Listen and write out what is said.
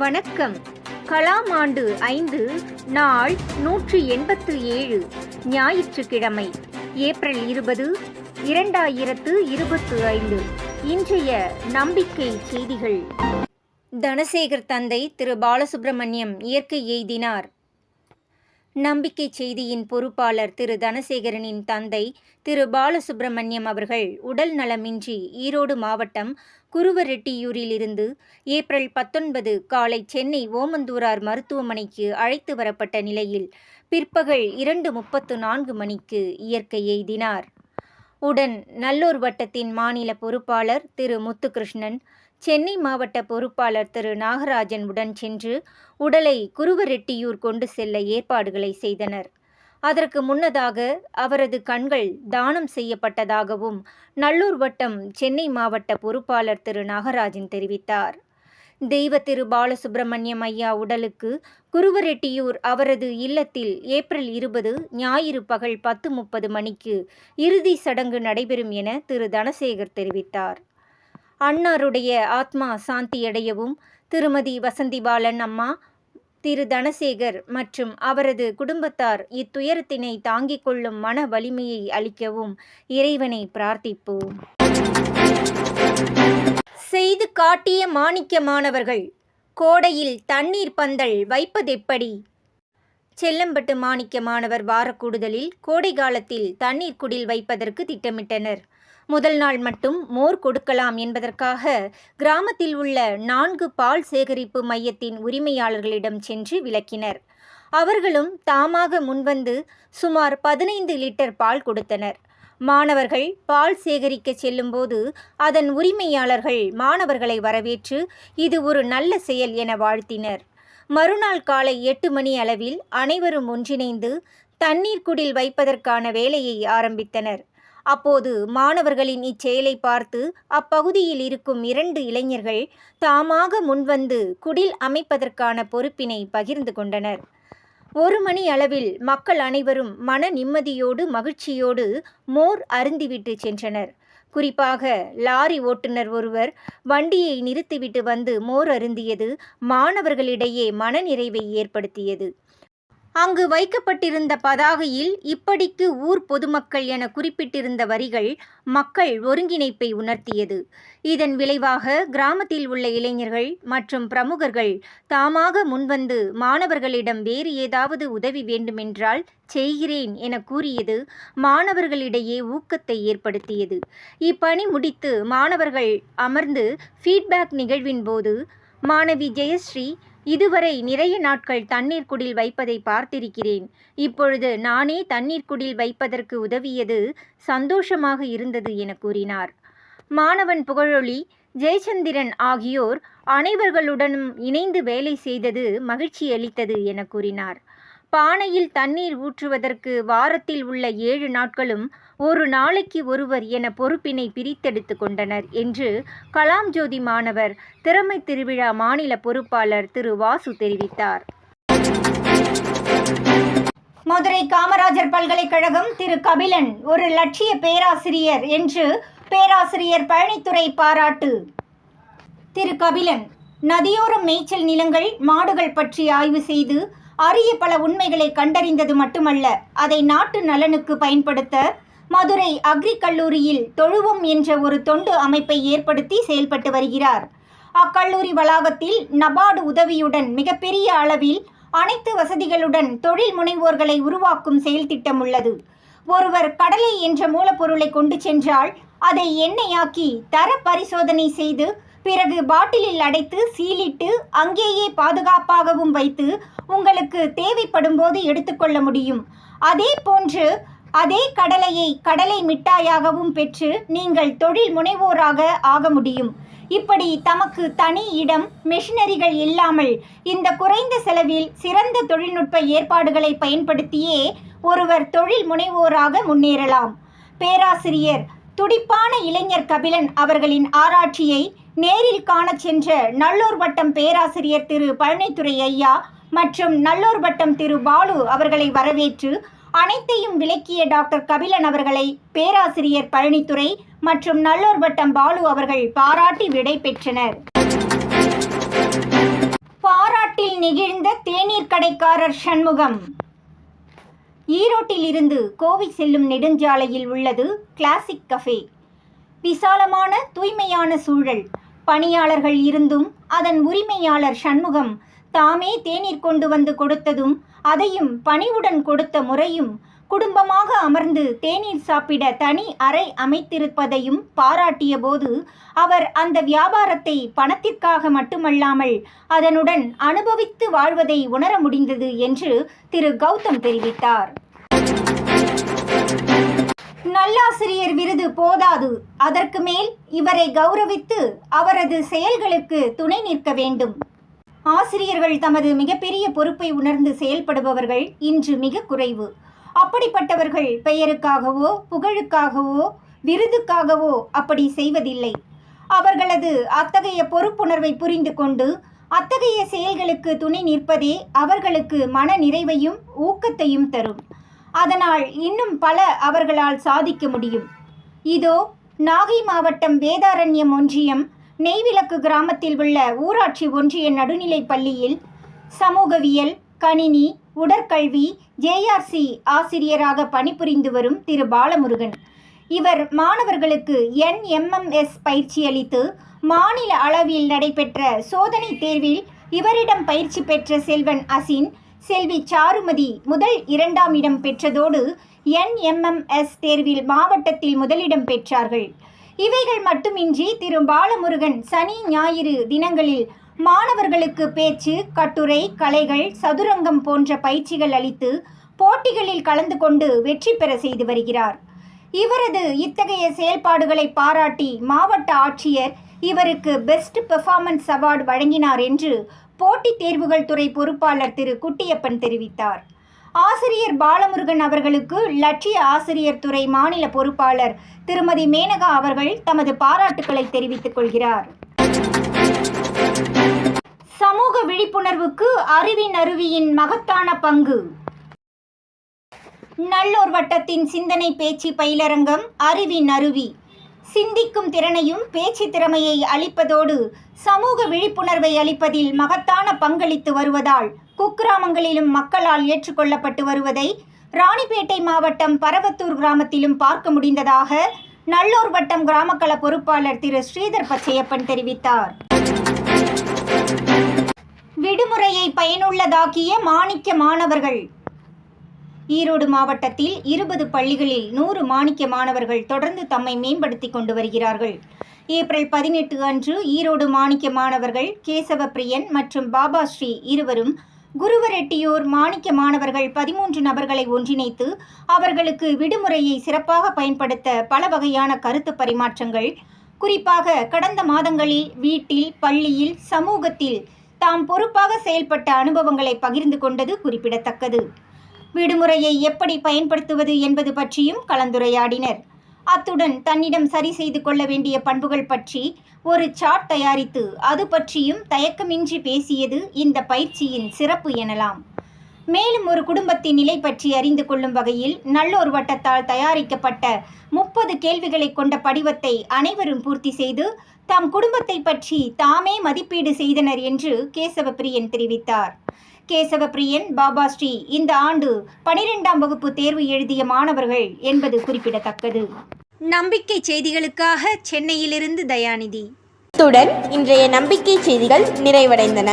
வணக்கம். கலாம் ஆண்டு ஐந்து நாள் நூற்றி எண்பத்து ஏழு ஞாயிற்றுக்கிழமை ஏப்ரல் இருபது இரண்டாயிரத்து இருபத்து ஐந்து. இன்றைய நம்பிக்கை செய்திகள். தனசேகர் தந்தை திரு பாலசுப்பிரமணியம் இயற்கை எய்தினார். நம்பிக்கை செய்தியின் பொறுப்பாளர் திரு தனசேகரனின் தந்தை திரு பாலசுப்பிரமணியம் அவர்கள் உடல் நலமின்றி ஈரோடு மாவட்டம் குருவரெட்டியூரிலிருந்து ஏப்ரல் பத்தொன்பது காலை சென்னை ஓமந்தூரார் மருத்துவமனைக்கு அழைத்து வரப்பட்ட நிலையில் பிற்பகல் இரண்டு முப்பத்து நான்கு மணிக்கு இயற்கை எய்தினார். உடன் நல்லூர் வட்டத்தின் மாநில பொறுப்பாளர் திரு முத்துகிருஷ்ணன் சென்னை மாவட்ட பொறுப்பாளர் திரு நாகராஜன் உடன் சென்று உடலை குருவரெட்டியூர் கொண்டு செல்ல ஏற்பாடுகளை செய்தனர். அதற்கு முன்னதாக அவரது கண்கள் தானம் செய்யப்பட்டதாகவும் நல்லூர் வட்டம் சென்னை மாவட்ட பொறுப்பாளர் திரு. நாகராஜன் தெரிவித்தார். தெய்வ திரு. பாலசுப்பிரமணியம் ஐயா உடலுக்கு குருவரெட்டியூர் அவரது இல்லத்தில் ஏப்ரல் இருபது ஞாயிறு பகல் பத்து முப்பது மணிக்கு இறுதி சடங்கு நடைபெறும் என திரு. தனசேகர் தெரிவித்தார். அன்னாருடைய ஆத்மா சாந்தியடையவும் திருமதி வசந்திபாலன் அம்மா திரு தனசேகர் மற்றும் அவரது குடும்பத்தார் இத்துயரத்தினை தாங்கிக் கொள்ளும் மன வலிமையை அளிக்கவும் இறைவனை பிரார்த்திப்போம். செய்து காட்டிய மாணிக்க மாணவர்கள் கோடையில் தண்ணீர் பந்தல் வைப்பதெப்படி? செல்லம்பட்டு மாணிக்க மாணவர் வாரக்கூடுதலில் கோடை காலத்தில் தண்ணீர் குடில் வைப்பதற்கு திட்டமிட்டனர். முதல் நாள் மட்டும் மோர் கொடுக்கலாம் என்பதற்காக கிராமத்தில் உள்ள நான்கு பால் சேகரிப்பு மையத்தின் உரிமையாளர்களிடம் சென்று விளக்கினர். அவர்களும் தாமாக முன்வந்து சுமார் பதினைந்து லிட்டர் பால் கொடுத்தனர். மாணவர்கள் பால் சேகரிக்க செல்லும்போது அதன் உரிமையாளர்கள் மாணவர்களை வரவேற்று இது ஒரு நல்ல செயல் என வாழ்த்தினர். மறுநாள் காலை எட்டு மணி அளவில் அனைவரும் ஒன்றிணைந்து தண்ணீர் குடில் வைப்பதற்கான வேலையை ஆரம்பித்தனர். அப்போது மாணவர்களின் இச்செயலை பார்த்து அப்பகுதியில் இருக்கும் இரண்டு இளைஞர்கள் தாமாக முன்வந்து குடில் அமைப்பதற்கான பொறுப்பினை பகிர்ந்து கொண்டனர். ஒரு மணி அளவில் மக்கள் அனைவரும் மன நிம்மதியோடு மகிழ்ச்சியோடு மோர் அருந்திவிட்டு சென்றனர். குறிப்பாக லாரி ஓட்டுநர் ஒருவர் வண்டியை நிறுத்திவிட்டு வந்து மோர் அருந்தியது மாணவர்களிடையே மனநிறைவை ஏற்படுத்தியது. அங்கு வைக்கப்பட்டிருந்த பதாகையில் இப்படிக்கு ஊர் பொதுமக்கள் என குறிப்பிட்டிருந்த வரிகள் மக்கள் ஒருங்கிணைப்பை உணர்த்தியது. இதன் விளைவாக கிராமத்தில் உள்ள இளைஞர்கள் மற்றும் பிரமுகர்கள் தாமாக முன்வந்து மாணவர்களிடம் வேறு ஏதாவது உதவி வேண்டுமென்றால் செய்கிறேன் என கூறியது மாணவர்களிடையே ஊக்கத்தை ஏற்படுத்தியது. இப்பணி முடித்து மாணவர்கள் அமர்ந்து ஃபீட்பேக் நிகழ்வின் போது மாணவி ஜெயஸ்ரீ இதுவரை நிறைய நாட்கள் தண்ணீர் குடில் வைப்பதை பார்த்திருக்கிறேன். இப்பொழுது நானே தண்ணீர் குடில் வைப்பதற்கு உதவியது சந்தோஷமாக இருந்தது என கூறினார். மாணவன் புகழொளி ஜெயச்சந்திரன் ஆகியோர் அனைவர்களுடனும் இணைந்து வேலை செய்தது மகிழ்ச்சி அளித்தது என கூறினார். பானையில் தண்ணீர் ஊற்றுவதற்கு வாரத்தில் உள்ள ஏழு நாட்களும் ஒரு நாளைக்கு ஒருவர் என பொறுப்பினை பிரித்தெடுத்து கொண்டனர் என்று கலாம் ஜோதி மாணவர் திறமை திருவிழா மாநில பொறுப்பாளர் திரு வாசு தெரிவித்தார். மதுரை காமராஜர் பல்கலைக்கழகம் திரு கபிலன் ஒரு லட்சிய பேராசிரியர் என்று பேராசிரியர் பழனித்துறை பாராட்டு. திரு கபிலன் நதியோரம் மேய்ச்சல் நிலங்கள் மாடுகள் பற்றி ஆய்வு செய்து அரிய பல உண்மைகளை கண்டறிந்தது மட்டுமல்ல அதை நாட்டு நலனுக்கு பயன்படுத்த மதுரை அக்ரி கல்லூரியில் தொழுவம் என்ற ஒரு தொண்டு அமைப்பை ஏற்படுத்தி செயல்பட்டு வருகிறார். அக்கல்லூரி வளாகத்தில் நபார்டு உதவியுடன் மிகப்பெரிய அளவில் அனைத்து வசதிகளுடன் தொழில் முனைவோர்களை உருவாக்கும் செயல் திட்டம் உள்ளது. ஒருவர் கடலை என்ற மூலப்பொருளை கொண்டு சென்றால் அதை எண்ணெயாக்கி தர பரிசோதனை செய்து பிறகு பாட்டிலில் அடைத்து சீலிட்டு அங்கேயே பாதுகாப்பாகவும் வைத்து உங்களுக்கு தேவைப்படும் போது எடுத்துக்கொள்ள முடியும். அதே போன்று அதே கடலையை கடலை மிட்டாயாகவும் பெற்று நீங்கள் தொழில் முனைவோராக ஆக முடியும். இப்படி தமக்கு தனி இடம் மெஷினரிகள் இல்லாமல் இந்த குறைந்த செலவில் சிறந்த தொழில்நுட்ப ஏற்பாடுகளை பயன்படுத்தியே ஒருவர் தொழில் முனைவோராக முன்னேறலாம். பேராசிரியர் துடிப்பான இளைஞர் கபிலன் அவர்களின் ஆராய்ச்சியை நேரில் காணச் சென்ற நல்லூர் வட்டம் பேராசிரியர் திரு பழனித்துறை ஐயா மற்றும் நல்லூர் வட்டம் திரு பாலு அவர்களை வரவேற்று அனைத்தையும் விளக்கிய டாக்டர் கபிலன் அவர்களை பேராசிரியர் பழனித்துறை மற்றும் நல்லூர் வட்டம் பாலு அவர்கள் பாராட்டி விடை பெற்றனர். பாராட்டில் நெகிழ்ந்த தேநீர் கடைக்காரர் சண்முகம். ஈரோட்டில் இருந்து கோவை செல்லும் நெடுஞ்சாலையில் உள்ளது கிளாசிக் கஃபே. விசாலமான தூய்மையான சூழல். பணியாளர்கள் இருந்தும் அதன் உரிமையாளர் சண்முகம் தாமே தேநீர் கொண்டு வந்து கொடுத்ததும் அதையும் பணிவுடன் கொடுத்த முறையும் குடும்பமாக அமர்ந்து தேநீர் சாப்பிட தனி அறை அமைத்திருப்பதையும் பாராட்டிய போது அவர் அந்த வியாபாரத்தை பணத்திற்காக மட்டுமல்லாமல் அதனுடன் அனுபவித்து வாழ்வதை உணர முடிந்தது என்று திரு கௌதம் தெரிவித்தார். நல்லாசிரியர் விருது போதாது. அதற்கு மேல் இவரை கௌரவித்து அவரது செயல்களுக்கு துணை நிற்க வேண்டும். ஆசிரியர்கள் தமது மிகப்பெரிய பொறுப்பை உணர்ந்து செயல்படுபவர்கள் இன்று மிக குறைவு. அப்படிப்பட்டவர்கள் பெயருக்காகவோ புகழுக்காகவோ விருதுக்காகவோ அப்படி செய்வதில்லை. அவர்களது அத்தகைய பொறுப்புணர்வை புரிந்து கொண்டு அத்தகைய செயல்களுக்கு துணை நிற்பதே அவர்களுக்கு மன நிறைவையும் ஊக்கத்தையும் தரும். அதனால் இன்னும் பல அவர்களால் சாதிக்க முடியும். இதோ நாகை மாவட்டம் வேதாரண்யம் ஒன்றியம் நெய்விளக்கு கிராமத்தில் உள்ள ஊராட்சி ஒன்றிய நடுநிலைப் பள்ளியில் சமூகவியல் கணினி உடற்கல்வி ஜேஆர்சி ஆசிரியராக பணிபுரிந்து வரும் திரு. பாலமுருகன். இவர் மாணவர்களுக்கு என்எம்எம்எஸ் பயிற்சி அளித்து மாநில அளவில் நடைபெற்ற சோதனை தேர்வில் இவரிடம் பயிற்சி பெற்ற செல்வன் அசின் செல்வி சாருமதி முதல் இரண்டாம் இடம் பெற்றதோடு என்எம்எம்எஸ் தேர்வில் மாவட்டத்தில் முதலிடம் பெற்றார்கள். இவைகள் மட்டுமின்றி திரு பாலமுருகன் சனி ஞாயிறு தினங்களில் மாணவர்களுக்கு பேச்சு கட்டுரை கலைகள் சதுரங்கம் போன்ற பயிற்சிகள் அளித்து போட்டிகளில் கலந்து கொண்டு வெற்றி பெற செய்து வருகிறார். இவரது இத்தகைய செயல்பாடுகளை பாராட்டி மாவட்ட ஆட்சியர் இவருக்கு பெஸ்ட் பெர்ஃபார்மன்ஸ் அவார்டு வழங்கினார் என்று போட்டித் தேர்வுகள் துறை பொறுப்பாளர் திரு குட்டியப்பன் தெரிவித்தார். ஆசிரியர் பாலமுருகன் அவர்களுக்கு லட்சிய ஆசிரியர் துறை மாநில பொறுப்பாளர் திருமதி மேனகா அவர்கள் தமது பாராட்டுக்களை தெரிவித்துக் கொள்கிறார். சமூக விழிப்புணர்வுக்கு அறிவின் அருவியின் மகத்தான பங்கு. நல்லோர் வட்டத்தின் சிந்தனை பேச்சு பயிலரங்கம் அறிவின் அருவி. சிந்திக்கும் திறனையும் பேச்சு திறமையை அளிப்பதோடு சமூக விழிப்புணர்வை அளிப்பதில் மகத்தான பங்களித்து வருவதால் குக்கிராமங்களிலும் மக்களால் ஏற்றுக்கொள்ளப்பட்டு வருவதை ராணிப்பேட்டை மாவட்டம் பரவத்தூர் கிராமத்திலும் பார்க்க முடிந்ததாக நல்லூர் வட்டம் கிராமக்கல பொறுப்பாளர் திரு ஸ்ரீதர் பச்சையப்பன் தெரிவித்தார். விடுமுறையை பயனுள்ளதாக்கிய மாணிக்க மாணவர்கள் ஈரோடு மாவட்டத்தில் இருபது பள்ளிகளில் நூறு மாணிக்க மாணவர்கள் தொடர்ந்து தம்மை மேம்படுத்திக் கொண்டு வருகிறார்கள். ஏப்ரல் பதினெட்டு அன்று ஈரோடு மாணிக்க மாணவர்கள் கேசவ பிரியன் மற்றும் பாபா ஸ்ரீ இருவரும் குருவரெட்டியோர் மாணிக்க மாணவர்கள் பதிமூன்று நபர்களை ஒன்றிணைத்து அவர்களுக்கு விடுமுறையை சிறப்பாக பயன்படுத்த பல வகையான கருத்து பரிமாற்றங்கள் குறிப்பாக கடந்த மாதங்களில் வீட்டில் பள்ளியில் சமூகத்தில் தாம் பொறுப்பாக செயல்பட்ட அனுபவங்களை பகிர்ந்து கொண்டது குறிப்பிடத்தக்கது. விடுமுறையை எப்படி பயன்படுத்துவது என்பது பற்றியும் கலந்துரையாடினர். அத்துடன் தன்னிடம் சரி செய்து கொள்ள வேண்டிய பண்புகள் பற்றி ஒரு சாட் தயாரித்து அது பற்றியும் தயக்கமின்றி பேசியது இந்த பயிற்சியின் சிறப்பு எனலாம். மேலும் ஒரு குடும்பத்தின் நிலை பற்றி அறிந்து கொள்ளும் வகையில் நல்லோர் வட்டத்தால் தயாரிக்கப்பட்ட முப்பது கேள்விகளை கொண்ட படிவத்தை அனைவரும் பூர்த்தி செய்து தம் குடும்பத்தை பற்றி தாமே மதிப்பீடு செய்தனர் என்று கேசவப்பிரியன் தெரிவித்தார். கேசவப்பிரியன் பாபா ஸ்ரீ இந்த ஆண்டு பனிரெண்டாம் வகுப்பு தேர்வு எழுதிய மாணவர்கள் என்பது குறிப்பிடத்தக்கது. நம்பிக்கை செய்திகளுக்காக சென்னையிலிருந்து தயாநிதி. இத்துடன் இன்றைய நம்பிக்கை செய்திகள் நிறைவடைந்தன.